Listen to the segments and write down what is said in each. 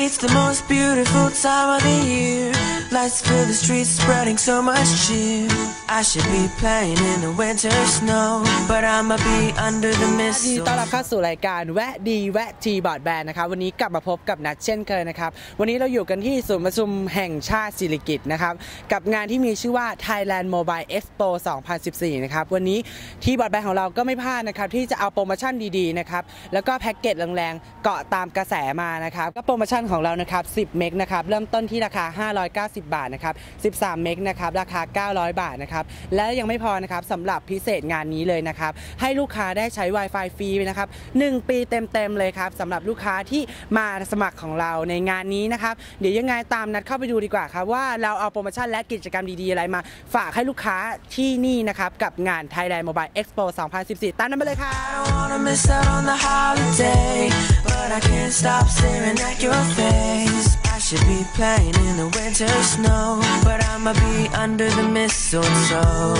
It's the most beautiful time of the year. Lights fill the streets, spreading so much cheer. I should be playing in the winter snow, but I'ma be under the ยินดีต้อนรับ mistletoe. เข้าสู่รายการแวะดีแวะทีบอร์ดแบนนะครับ วันนี้กลับมาพบกับนัดเช่นเคยนะครับ วันนี้เราอยู่กันที่ศูนย์ประชุมแห่งชาติศิริกิตนะครับ กับงานที่มีชื่อว่า Thailand Mobile Expo 2014 นะครับ วันนี้ทีบอร์ดแบนของเราก็ไม่พลาดนะครับ ที่จะเอาโปรโมชั่นดีๆนะครับ แล้วก็แพ็กเกจแรงๆ เกาะตามกระแสมานะครับ ก็โปรโมชั่นของเรานะครับ 10 เมกนะครับ เริ่มต้นที่ราคา 590 บาทนะครับ 13 เมกนะครับ ราคา 900 บาทนะครับและยังไม่พอนะครับสำหรับพิเศษงานนี้เลยนะครับ ให้ลูกค้าได้ใช้ Wi-Fi ฟรีนะครับ1ปีเต็มๆเลยครับสำหรับลูกค้าที่มาสมัครของเราในงานนี้นะครับ เดี๋ยวยังไงตามนัดเข้าไปดูดีกว่าครับว่าเราเอาโปรโมชั่นและกิจกรรมดีๆ อะไรมาฝากให้ลูกค้าที่นี่นะครับ กับงาน Thailand Mobile Expo 2014 ตามนั้นไปเลยครับ I don't wanna miss out on the holiday, but I can't stop staring at your face. Should be playing in the winter snow, but I'ma be under the mistletoe.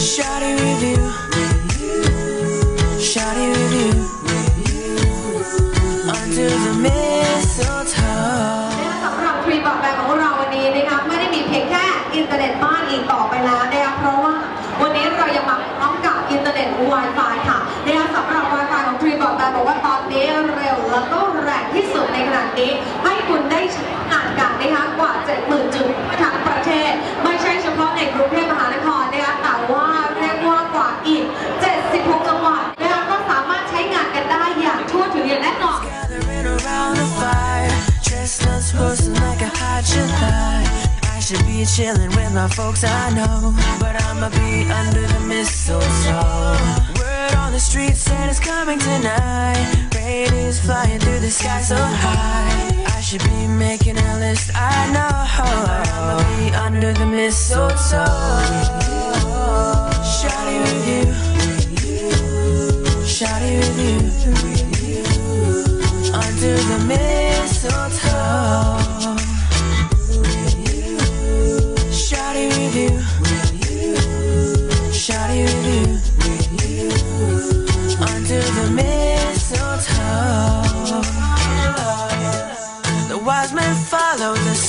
Shawty with you, shawty with you, under the mistletoe. สำหรับทรีบอกแบงของเราวันนี้นะคะไม่ได้มีเพียงแค่อินเทอร์เน็ตบ้านอีกต่อไปแล้วนะคะเพราะว่าวันนี้เรายังมาพร้อมกับอินเทอร์เน็ต Wi-Fi be chilling with my folks, I know, but I'ma be under the mistletoe. Word on the street said it's coming tonight. Radios flying through the sky so high. I should be making a list, I know, but I'ma be under the mistletoe. Shawty with you, shawty with you under the mistletoe.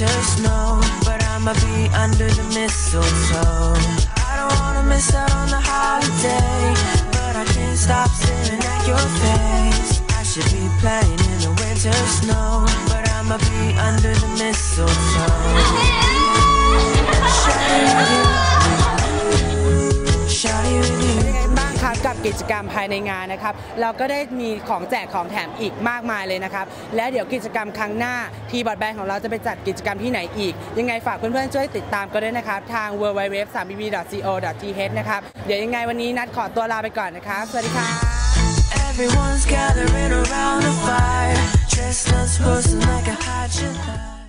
winter snow, but I'ma be under the mistletoe. I don't wanna miss out on the holiday, but I can't stop staring at your face. I should be playing in the winter snow, but I'ma be under the mistletoe. างกิจกรรมภายในงานนะครับ เราก็ได้มีของแจกของแถมอีกมากมายเลยนะครับ และเดี๋ยวกิจกรรมครั้งหน้าทีบอดแบงของเราจะไปจัดกิจกรรมที่ไหนอีก ยังไงฝากเพื่อนๆช่วยติดตามกันด้วยนะครับ ทาง w w w 3 b b c o t h นะครับ เดี๋ยวยังไงวันนี้นัดขอตัวลาไปก่อนนะครับ สวัสดีครับ Everyone's gathering around the fire. Chestnuts roasting like a hot July.